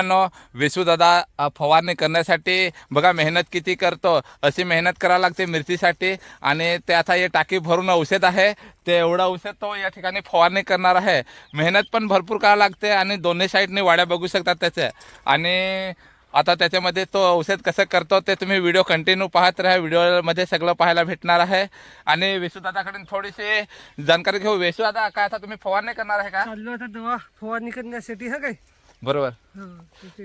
मित्रांनो फवारणी करण्यासाठी बघा मेहनत किती करतो अशी मेहनत करावी लागते मिरचीसाठी आणि ते आता हे टाकी भरून औषध आहे ते एवढं औषध तो या ठिकाणी फवारणी करणार आहे. मेहनत पण भरपूर करावं लागते आणि दोन्ही साईडने वाड्या बघू शकतात त्याच्या आणि आता त्याच्यामध्ये तो औषध कसं करतो ते तुम्ही व्हिडिओ कंटिन्यू पाहत राहा व्हिडिओमध्ये सगळं पाहायला भेटणार आहे. आणि विसूदादाकडून थोडीशी जाणकारी घेऊ. विसुदादा काय आता तुम्ही फवारणी करणार आहे का? दवा फवारणी करण्यासाठी हा काय? बरोबर.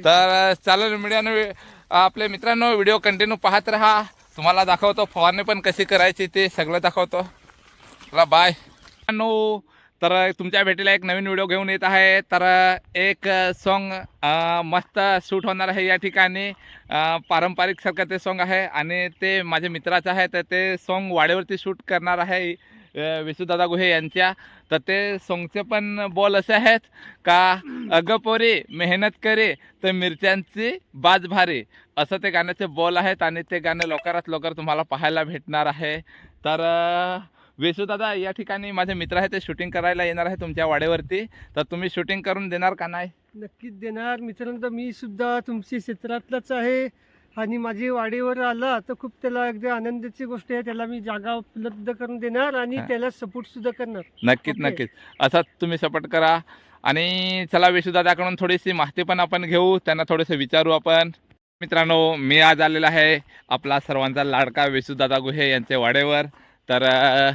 तर चालेल मीडियानं आपले मित्रांनो व्हिडिओ कंटिन्यू पाहत राहा. तुम्हाला दाखवतो फवारणी पण कशी करायची ते सगळं दाखवतो. चला बाय मित्रांनो तर तुमच्या भेटीला एक नवीन व्हिडिओ घेऊन येत आहे. तर एक सॉन्ग मस्त शूट होणार आहे या ठिकाणी. अं, पारंपरिक सारखं ते सॉन्ग आहे. आणि ते माझ्या मित्राचं आहे तर ते सॉन्ग वाड्यावरती शूट करणार आहे. विसूदादा गुहे यांच्या तर ते सोंगचे पण बॉल असे आहेत का अगं पोरी मेहनत करे तर मिरच्यांची बाज भारी. असं ते गाण्याचे बॉल आहेत आणि ते गाणं लवकरात लवकर तुम्हाला पाहायला भेटणार आहे. तर अं, दादा या ठिकाणी माझे मित्र आहे ते शूटिंग करायला येणार आहे तुमच्या वाड्यावरती. तर तुम्ही शूटिंग करून देणार का नाही? नक्कीच देणार. मित्रांनो मी सुद्धा तुमची क्षेत्रातलाच आहे. आणि माझी वाडीवर आला तर खूप त्याला अगदी आनंदाची गोष्ट आहे त्याला मी जागा उपलब्ध करून देणार आणि. त्याला सपोर्ट सुद्धा करणार. नक्कीच ओके. नक्कीच. असाच तुम्ही सपोर्ट करा. आणि चला विशुदादाकडून थोडीशी माहिती पण आपण घेऊ त्यांना थोडंसं विचारू आपण. मित्रांनो मी आज आलेला आहे आपला सर्वांचा लाडका विशुदादा गुहे यांच्या वाड्यावर तर अ,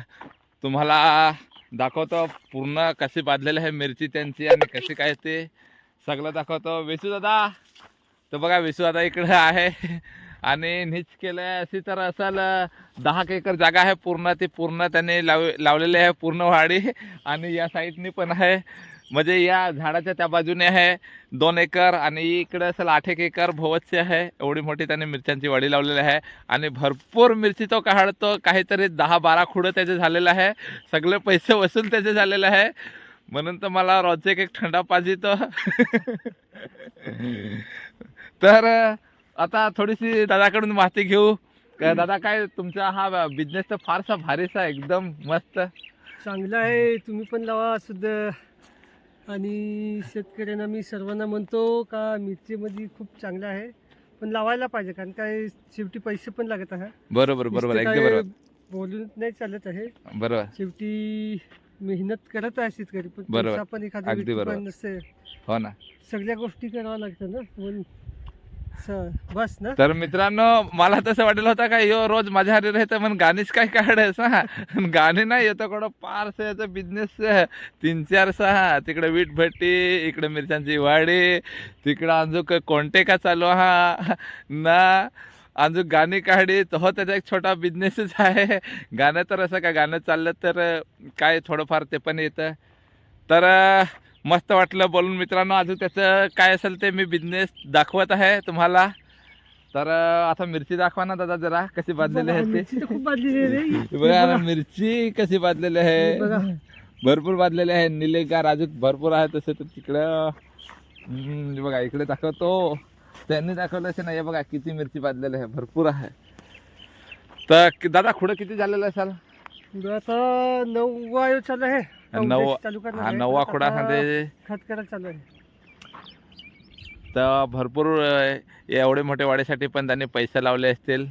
तुम्हाला दाखवतो पूर्ण कशी बांधलेली आहे मिरची त्यांची आणि कशी काय ते. सगळं दाखवतो. विशुदादा तर बघा विश्वादा इकडं आहे. आणि नीच केलं आहे अशी तर असाल दहा एकर जागा आहे पूर्ण. ती पूर्ण त्यांनी लाव लावलेली आहे पूर्ण वाडी. आणि या साईडनी पण आहे. म्हणजे या झाडाच्या त्या बाजूने आहे दोन एकर. आणि इकडे असेल आठ एक एकर भोवतची आहे. एवढी मोठी त्याने मिरच्यांची वाडी लावलेली आहे. आणि भरपूर मिरची तो काढतो. काहीतरी दहा बारा खुडं त्याचे झालेलं आहे. सगळे पैसे वसूल त्याचे झालेले आहे. म्हणून तर मला रोजचे एक एक थंडा पाहिजे तो तर आता थोडीशी दादाकडून माहिती घेऊ. दादा काय तुमचा हा बिझनेस तर फारसा भारीसा आहे, एकदम मस्त. चांगलं आहे तुम्ही पण लावा सुद्धा आणि शेतकऱ्यांना मी सर्वांना म्हणतो का मिरचीमध्ये खूप चांगलं आहे पण लावायला पाहिजे कारण काय शेवटी पैसे पण लागत आहे. बरोबर बरोबर एकदम बोलून नाही चालत आहे. बरोबर. शेवटी मेहनत करत आहे शेतकरी पण बरोबर. पण अगदी बरोबर. पण नसते हो ना. सगळ्या गोष्टी कराव्या लागतात ना स- बस ना. तर मित्रांनो मला तसं वाटलं होतं का यो रोज माझ्या हरी राहतं पण गाणीच काय काढायचं हा? गाणी नाही येतं कडं पार याचा बिझनेस तीन चार सहा. तिकडे वीट भट्टी इकडे मिरच्यांची वाडी तिकडं अजून कोणते का चालू हा? ना? अजून गाणी काढी तर हो त्याचा एक छोटा बिझनेसच आहे. गाणं तर असं का गाणं चाललं तर काय थोडंफार ते पण येतं. तर मस्त वाटलं बोलून मित्रांनो. अजून त्याचं काय असेल ते मी बिझनेस दाखवत आहे तुम्हाला. तर आता मिरची दाखवा ना दादा जरा कशी बांधलेली आहे तर खूप. ते बघा ना मिरची कशी बघा. आहे? भरपूर बांधलेली आहे. निलेगार अजून भरपूर आहे तसे तर तिकडं. बघा इकडे दाखवतो. त्यांनी दाखवलं असे ना हे बघा किती मिरची बांधलेली आहे. भरपूर आहे. तर दादा खुडं किती झालेलं असाल? येऊ चालू आहे. चौदा चालू हा आहे. चालू तर भरपूर एवढे मोठे वाढीसाठी पण त्यांनी पैसे लावले असतील.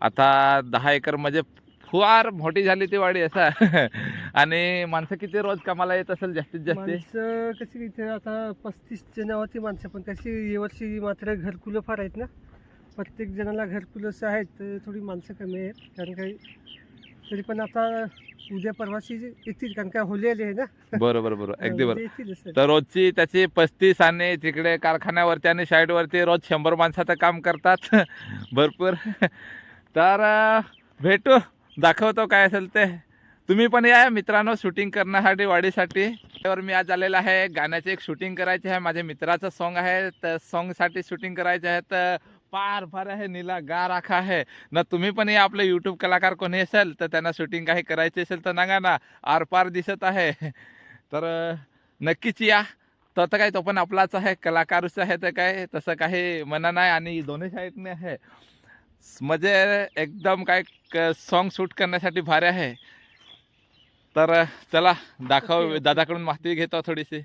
आता दहा एकर म्हणजे फार मोठी झाली ती वाडी असा. आणि माणसं किती रोज कामाला येत असेल जास्तीत जास्त? कशी इथे आता पस्तीस जण होती माणसं पण कशी यावर्षी मात्र घरकुलं फार आहेत ना. प्रत्येक जणाला घरकुलं आहेत थोडी माणसं कमी आहेत. कारण काही तरी पण आता उद्या परवाशी येतील कारण काय होली आली आहे ना. बरोबर बरोबर. अगदी बरोबर. सर. तर रोजची त्याची पस्तीस आणि तिकडे कारखान्यावरती आणि साईडवरती रोज शंभर माणसाचं काम करतात. भरपूर. तर अ, भेटू. दाखवतो काय असेल ते. तुम्ही पण या मित्रांनो शूटिंग करण्यासाठी वाढीसाठी त्यावर मी आज आलेला आहे. गाण्याचे एक शूटिंग करायचे आहे. माझ्या मित्राचं सॉन्ग आहे. तर सॉन्गसाठी शूटिंग करायचे आहे. तर पार फार आहे नीला गार आखा आहे ना तुम्ही पण या आपले यूट्यूब कलाकार कोणी असेल तर त्यांना शूटिंग काही करायची असेल तर सांगा ना आरपार दिसत आहे. तर नक्कीच या. तर आता काय तो पण आपलाच आहे कलाकारच आहे तर काय तसं काही मना नाही आणि दोन्ही साईडने आहे. म्हणजे एकदम काय सॉन्ग शूट करण्यासाठी भारी आहे. तर चला दाखव. दादाकडून माहिती घेतो थोडीशी.